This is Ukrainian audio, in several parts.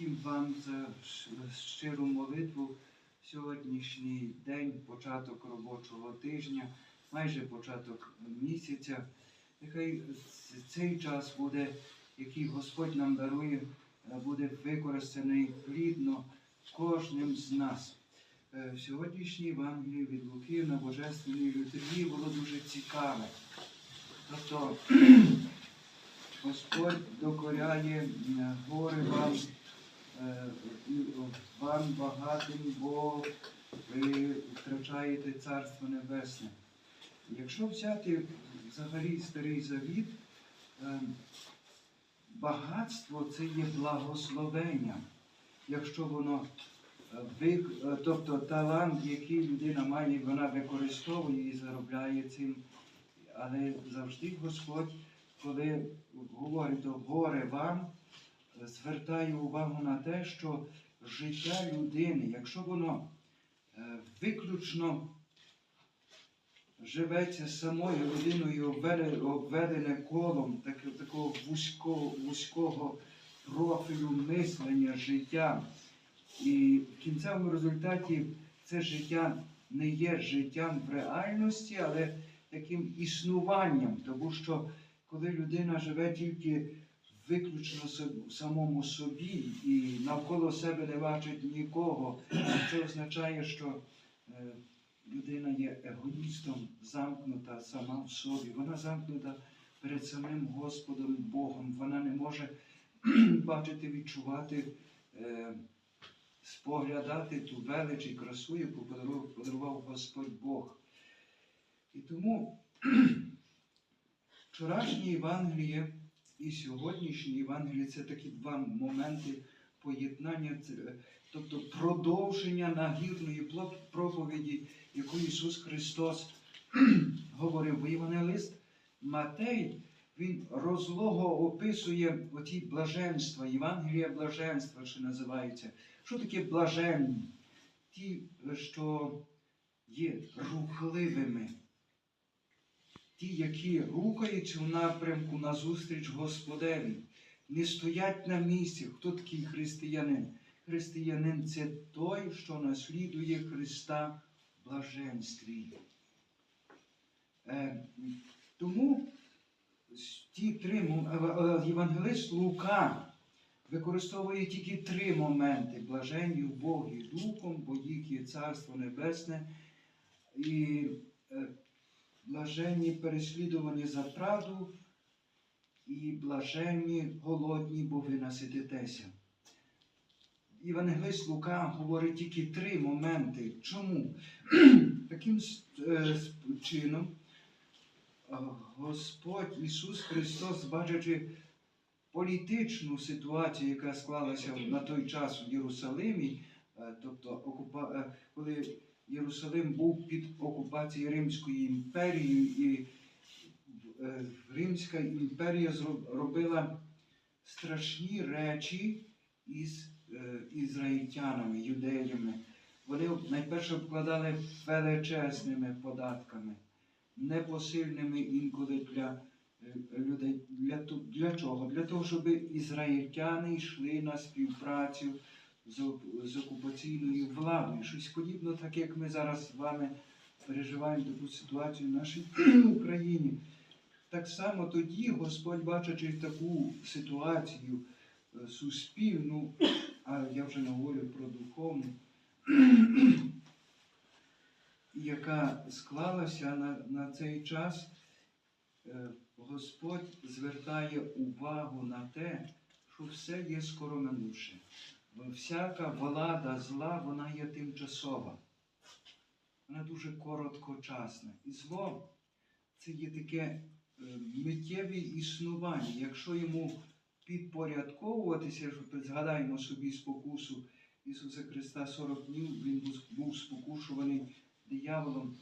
всім вам за щиру молитву. Сьогоднішній день, початок робочого тижня, майже початок місяця. Нехай цей час буде, який Господь нам дарує, е, буде використаний плідно кожним з нас. Е, В сьогоднішній Євангелії від Луки на Божественній літургії було дуже цікаве. Тобто Господь докоряє е, гори вам, е, вам багатим, бо ви втрачаєте Царство Небесне. Якщо взяти взагалі Старий Завіт, е, багатство це є благословення. Якщо воно е, е, тобто талант, який людина має, вона використовує і заробляє цим. Але завжди Господь, коли говорить горе вам, звертає увагу на те, що життя людини, якщо воно е, виключно живеться самою людиною, обведене колом так- такого вузького, вузького профілю мислення життя, і в кінцевому результаті це життя не є життям в реальності, але таким існуванням, тому що коли людина живе тільки виключно самому собі і навколо себе не бачить нікого, це означає, що е, людина є егоїстом, замкнута сама в собі. Вона замкнута перед самим Господом Богом. Вона не може бачити, відчувати, е, споглядати ту велич і красу, яку подарував Господь Бог. І тому вчорашнє Євангеліє і сьогоднішнє Євангеліє це такі два моменти поєднання, е, тобто продовження нагірної проповіді, яку Ісус Христос говорив. Бо Євангелист Матей, він розлого описує оті блаженства, Євангелія блаженства, що називається. Що таке блаженні? Ті, що є рухливими. Ті, які рухаються в напрямку назустріч Господеві, не стоять на місці. Хто такий християнин? Християнин це той, що наслідує Христа в блаженстві. Е, тому ті три е, е, євангелист Лука використовує тільки три моменти: блаженні в Богі Духом, бо їх є Царство Небесне і е, блаженні переслідувані за правду, і блаженні голодні, бо ви насититеся. Євангелист Лука говорить тільки три моменти. Чому? Таким е, чином е, Господь Ісус Христос, бачачи політичну ситуацію, яка склалася на той час в Єрусалимі, е, тобто коли Єрусалим був під окупацією Римської імперії, і е, Римська імперія робила страшні речі із е, ізраїльтянами, юдеями. Вони найперше обкладали величезними податками, непосильними інколи для е, людей. Для, для чого? Для того, щоб ізраїльтяни йшли на співпрацю з, окупаційною владою. Щось подібне, так як ми зараз з вами переживаємо таку ситуацію в нашій Україні. Так само тоді Господь, бачачи таку ситуацію е, суспільну, а я вже не говорю про духовну, яка склалася на, на цей час, е, Господь звертає увагу на те, що все є скороминуше. Всяка влада зла, вона є тимчасова. Вона дуже короткочасна. І зло це є таке е, миттєве існування. Якщо йому підпорядковуватися, згадаємо собі спокусу Ісуса Христа 40 днів, Він був- спокушуваний дияволом.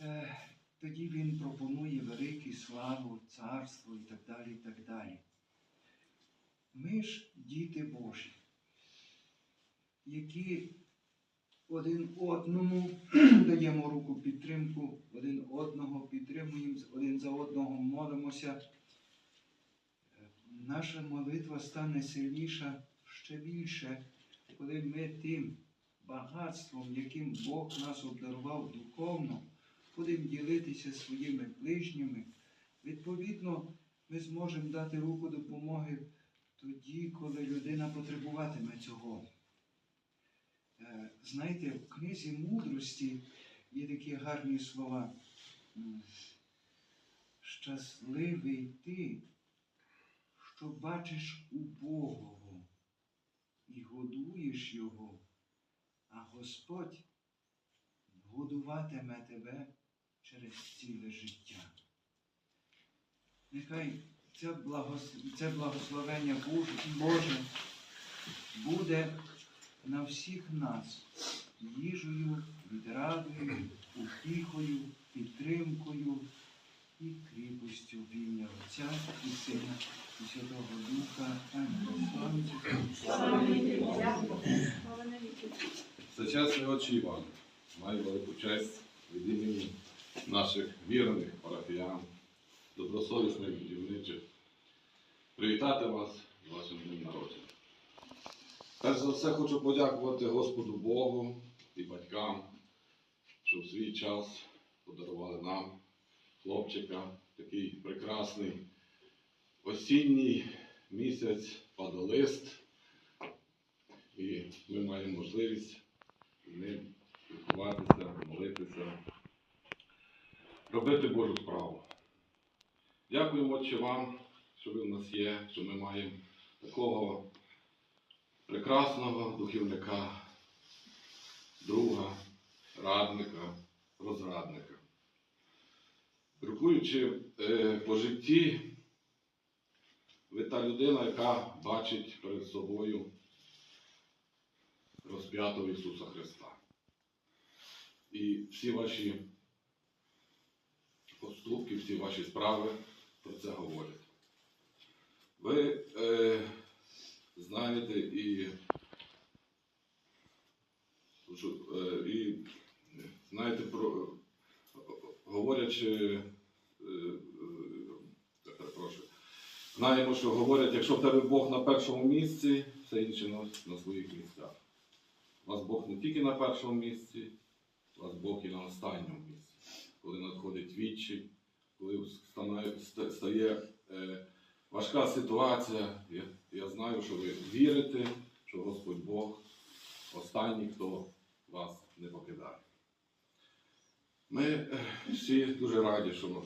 Е, Тоді Він пропонує велику славу, царство і так далі. і так далі. Ми ж діти Божі, які один одному даємо руку підтримку, один одного підтримуємо, один за одного молимося. Е, Наша молитва стане сильніша ще більше, коли ми тим багатством, яким Бог нас обдарував духовно, будемо ділитися своїми ближніми, відповідно, ми зможемо дати руку допомоги тоді, коли людина потребуватиме цього. Е, Знаєте, в книзі мудрості є такі гарні слова. Щасливий ти, що бачиш убогого і годуєш його, а Господь годуватиме тебе через ціле життя. Нехай це, благос... це благословення Боже, буде на всіх нас їжею, відрадою, утіхою, підтримкою і кріпостю в ім'я Отця і Сина і Святого Духа. Амінь. Всечесний Отче Іван, маю велику честь від імені наших вірних парафіян, добросовісних будівничих, привітати вас з вашим днем народження. Перш за все хочу подякувати Господу Богу і батькам, що в свій час подарували нам хлопчика, такий прекрасний осінній місяць падолист. І ми маємо можливість з ним спілкуватися, молитися, робити Божу справу. Дякуємо Отче вам, що ви в нас є, що ми маємо такого прекрасного духівника, друга, радника, розрадника. Крокуючи е, по житті, ви та людина, яка бачить перед собою розп'ятого Ісуса Христа. І всі ваші поступки, всі ваші справи про це говорять. Ви е, знаєте і, е, і знаєте про говорячи, е, е, перепрошую, знаємо, що говорять, якщо в тебе Бог на першому місці, все інше на своїх місцях. У вас Бог не тільки на першому місці, у вас Бог і на останньому місці. Коли надходить відчай, коли стає е, важка ситуація, я, я знаю, що ви вірите, що Господь Бог останній, хто вас не покидає. Ми е, всі дуже раді, що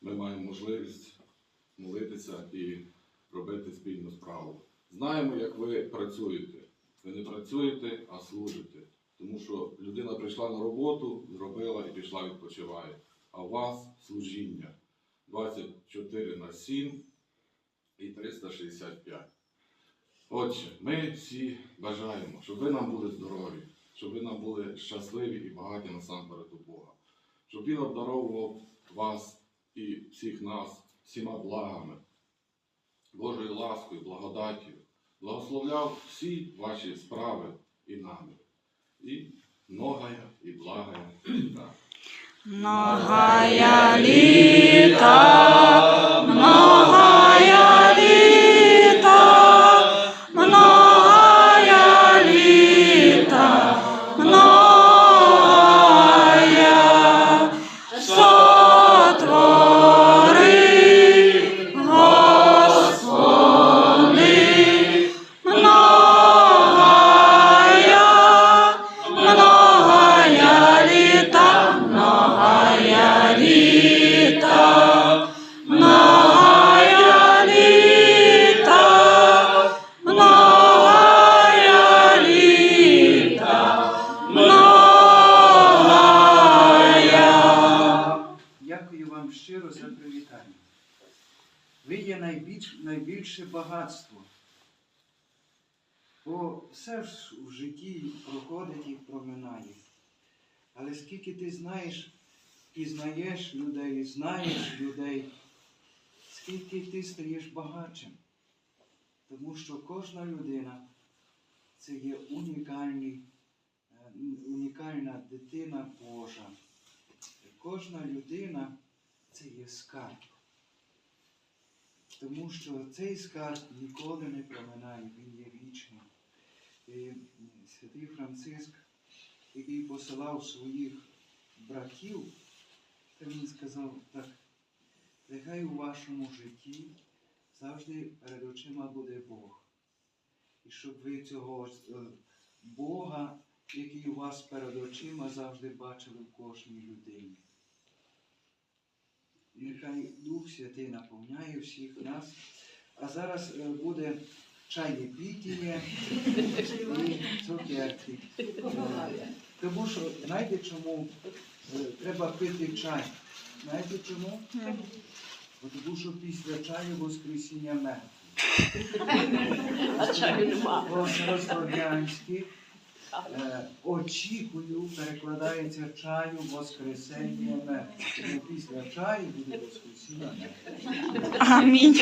ми маємо можливість молитися і робити спільну справу. Знаємо, як ви працюєте. Ви не працюєте, а служите. Тому що людина прийшла на роботу, зробила і пішла відпочиває. А вас служіння 24 на 7 і 365. Отже, ми всі бажаємо, щоб ви нам були здорові, щоб ви нам були щасливі і багаті насамперед у Бога, щоб Він обдаровував вас і всіх нас всіма благами, Божою ласкою, благодаттю, благословляв всі ваші справи і наміри. І многая, і літа. Многая літа, многая найбільш, найбільше багатство. Бо все ж в житті проходить і проминає. Але скільки ти знаєш, пізнаєш людей, знаєш людей, скільки ти стаєш багатшим. Тому що кожна людина це є е, унікальна дитина Божа. Кожна людина це є скарб. Тому що цей скарб ніколи не проминає, він є вічний. святий Франциск, який посилав своїх братів, то він сказав так, нехай у вашому житті завжди перед очима буде Бог. І щоб ви цього е, Бога, який у вас перед очима, завжди бачили в кожній людині. Нехай Дух Святий наповняє всіх нас. А зараз е, буде чаєпітіння і цукерки. Тому що, знаєте чому е, треба пити чай? Знаєте чому? Тому що після чаю Воскресіння мертвих. А чаю нема. Е, очікую перекладається чаю Воскресення мертвих. Після чаю буде Воскресіння мертвих. Амінь.